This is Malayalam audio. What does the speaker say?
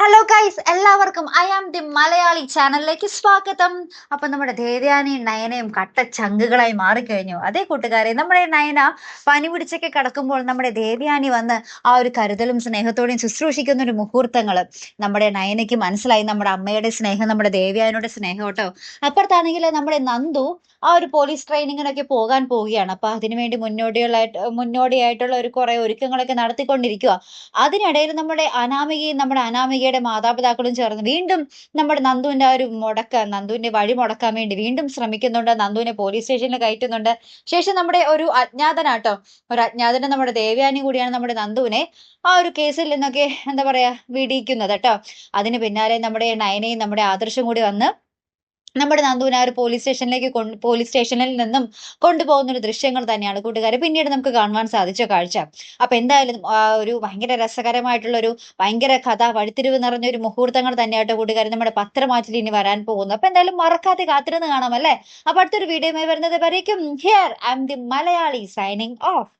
ഹലോ ഗൈസ് എല്ലാവർക്കും ഐ ആം ദി മലയാളി ചാനലിലേക്ക് സ്വാഗതം. അപ്പൊ നമ്മുടെ ദേവയാനിയും നയനയും കട്ട ചങ്കുകളായി മാറിക്കഴിഞ്ഞു. അതേ കൂട്ടുകാരെ നമ്മുടെ നയന പനി പിടിച്ചൊക്കെ കിടക്കുമ്പോൾ നമ്മുടെ ദേവയാനി വന്ന് ആ ഒരു കരുതലും സ്നേഹത്തോടെയും ശുശ്രൂഷിക്കുന്ന ഒരു മുഹൂർത്തങ്ങൾ നമ്മുടെ നയനയ്ക്ക് മനസ്സിലായി. നമ്മുടെ അമ്മയുടെ സ്നേഹം നമ്മുടെ ദേവ്യാനിയുടെ സ്നേഹം കേട്ടോ. അപ്പുറത്താണെങ്കിൽ നമ്മുടെ നന്ദു ആ ഒരു പോലീസ് ട്രെയിനിങ്ങിനൊക്കെ പോകാൻ പോവുകയാണ്. അപ്പൊ അതിനുവേണ്ടി മുന്നോടിയുള്ള മുന്നോടിയായിട്ടുള്ള ഒരു കുറെ ഒരുക്കങ്ങളൊക്കെ നടത്തിക്കൊണ്ടിരിക്കുക അതിനിടയിൽ നമ്മുടെ അനാമികയും നമ്മുടെ അനാമികയുടെ മാതാപിതാക്കളും ചേർന്ന് വീണ്ടും നമ്മുടെ നന്ദുവിന്റെ ആ ഒരു മുടക്ക നന്ദുവിന്റെ വഴി മുടക്കാൻ വേണ്ടി വീണ്ടും ശ്രമിക്കുന്നുണ്ട്. നന്ദുവിനെ പോലീസ് സ്റ്റേഷനിൽ കയറ്റുന്നുണ്ട്. ശേഷം നമ്മുടെ ഒരു അജ്ഞാതനാട്ടോ ഒരു അജ്ഞാതന് നമ്മുടെ ദേവയാനി കൂടിയാണ് നമ്മുടെ നന്ദുവിനെ ആ ഒരു കേസിൽ നിന്നൊക്കെ എന്താ പറയാ വിടിയിക്കുന്നത് കേട്ടോ. അതിന് പിന്നാലെ നമ്മുടെ നയനയും നമ്മുടെ ആദർശം കൂടി വന്ന് നമ്മുടെ നന്ദുവിനെ ഒരു പോലീസ് സ്റ്റേഷനിലേക്ക് കൊണ്ട് പോലീസ് സ്റ്റേഷനിൽ നിന്നും കൊണ്ടുപോകുന്ന ഒരു ദൃശ്യങ്ങൾ തന്നെയാണ് കൂട്ടുകാരെ. പിന്നീട് നമുക്ക് കാണുവാൻ സാധിച്ച കാഴ്ച. അപ്പൊ എന്തായാലും ഒരു ഭയങ്കര രസകരമായിട്ടുള്ള ഒരു ഭയങ്കര കഥ വഴിത്തിരിവ് നിറഞ്ഞ ഒരു മുഹൂർത്തങ്ങൾ തന്നെയായിട്ട് കൂട്ടുകാരെ നമ്മുടെ പത്രമാറ്റിൽ ഇനി വരാൻ പോകുന്നു അപ്പൊ എന്തായാലും മറക്കാതെ കാത്തിരുന്ന് കാണാം അല്ലേ? അപ്പൊ അടുത്തൊരു വീഡിയോയുമായി വരുന്നത് വരേക്കും. Here I'm the Malayali signing off